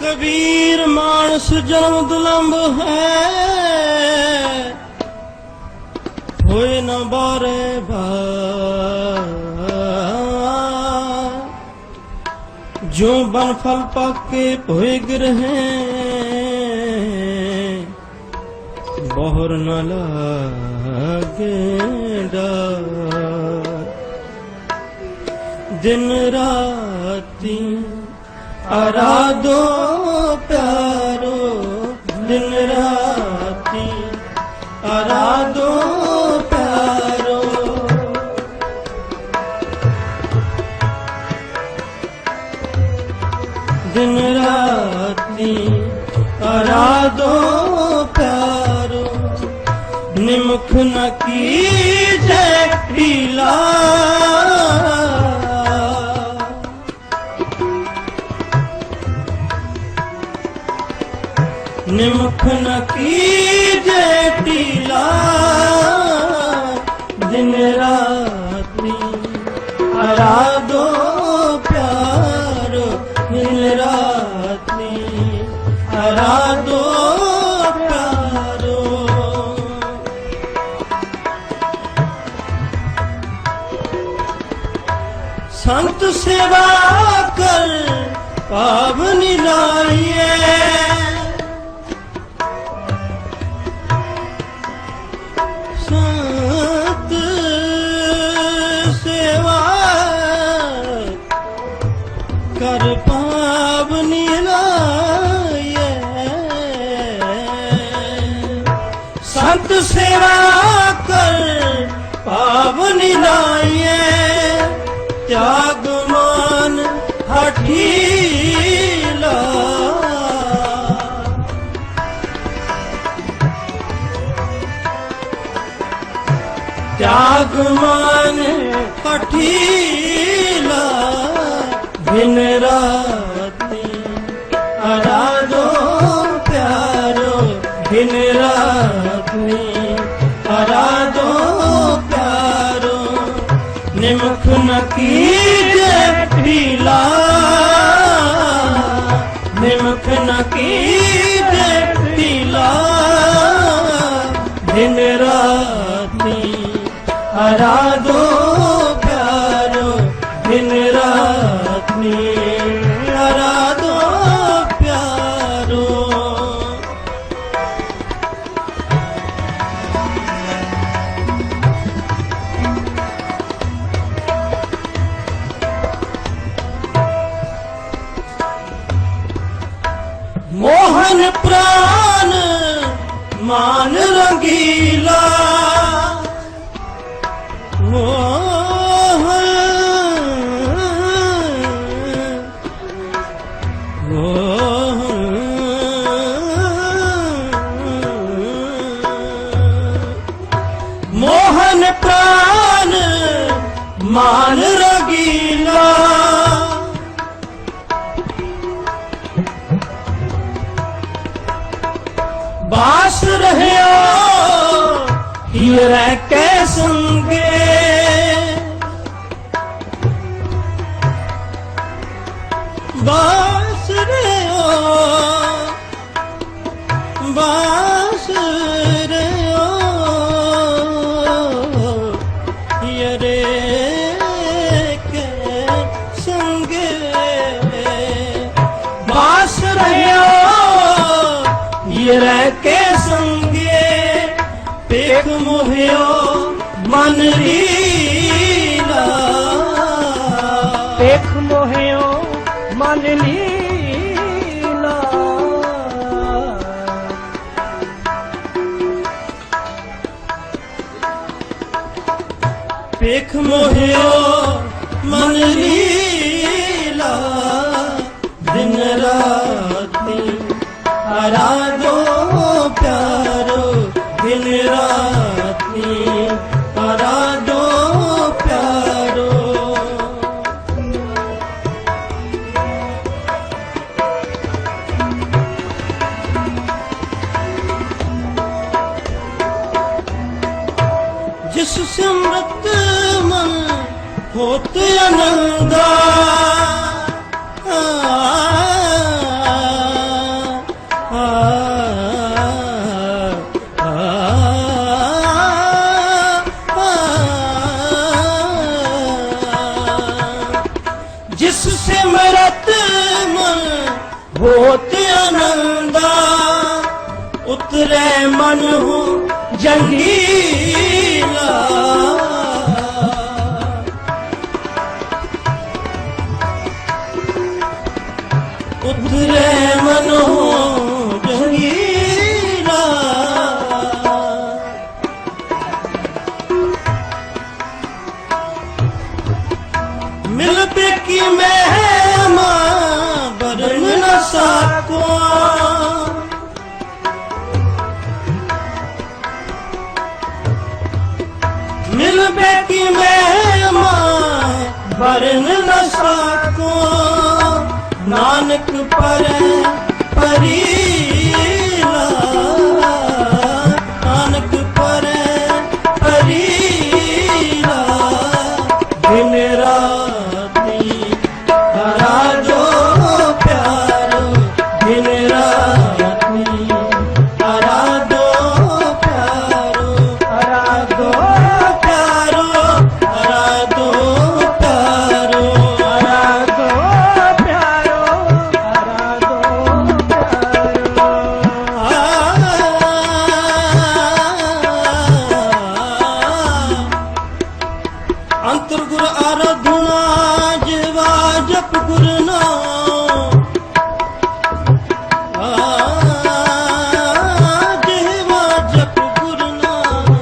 ਕਬੀਰ ਮਾਨਸ ਜਨਮ ਦੁਲੰਭ ਹੈ ਹੋਏ ਨਾ ਬਾਰੇ ਬਾਰ ਜੋ ਬਨ ਫਲ ਪਾਕੇ ਹੋਏ ਗ੍ਰਹਿ ਬਹੁਰ ਨ ਲਾਗੇ ਡਰ ਦਿਨ ਰਾਤੀ ਆਰਾਧੋ ਪਿਆਰੋ ਦਿਨ ਰਾਤੀ ਆਰਾਧੋ ਪਿਆਰੋ। ਦਿਨ ਰਾਤੀ ਨਿਮਖ ਨ ਕੀਜੈ ਢੀਲਾ ਨਿਮਖ ਨ ਕੀਜੈ ਢੀਲਾ ਸੰਤ ਸੇਵਾ ਕਰ ਪਾਵਨੀ ਲਾਈਏ ਸੰਤ ਤਿਆਗ ਮਾਨ ਹਠੀਲਾ ਦਿਨ ਰਾਤੀ ਆਰਾਧੋ ਪਿਆਰੋ ਦਿਨ ਰਾਤੀ ਆਰਾਧੋ ਪਿਆਰੋ ਨਿਮਖ ਨ ਕੀਜੈ ਢੀਲਾ ਨਿਮਖ ਨ ਕੀਜੈ ਢੀਲਾ ਦਿਨ ਰਾਤੀ ਆਰਾਧੋ ਮੋਹਨ ਪ੍ਰਾਨ ਮਾਨ ਰੰਗੀਲਾ ਬਾਸ ਰਹਿਓ ਹੀਰੇ ਕੈ ਸੰਗੇ। ਬਾਸ ਰਹਿਓ ਬਾਸ ਹੀਰੇ ਕੇ ਸੰਗੇ ਪੇਖ ਮੋਹਿਓ ਮਨ ਰੀਲਾ ਪੇਖ ਮੋਹਿਓ ਮਨ ਲੀਲਾ। ਪੇਖ ਮੋਹਿਓ ਮਨ ਲੀਲਾ। ਦਿਨ ਰਾਤੀ ਆਰਾਧੋ ਜਿਸ ਸਿਮਰਤ ਮਨ ਹੋਤ ਆਨੰਦਾ। ਜਿਸ ਸਿਮਰਤ ਮਨ ਹੋਤ ਆਨੰਦਾ ਉਤਰੇ ਮਨ ਹੂੰ ਜੰਗੀ ਮਿਲਦੇ ਕੀ ਮਹਿਮਾ ਬਰਨ ਨ ਸਾਕੋ ਮਿਲਦੇ ਕੀ ਮਹਿਮਾ ਬਰਨ ਨ ਸਾਕੋ ਨਾਨਕ ਪਰ ਪਰੀਲਾ ਅੰਤਰ ਗੁਰ ਜਿਵਾ ਜਪ ਗੁਰ ਜਿਵਾ ਜਪ ਗੁਰ ਨਾਮ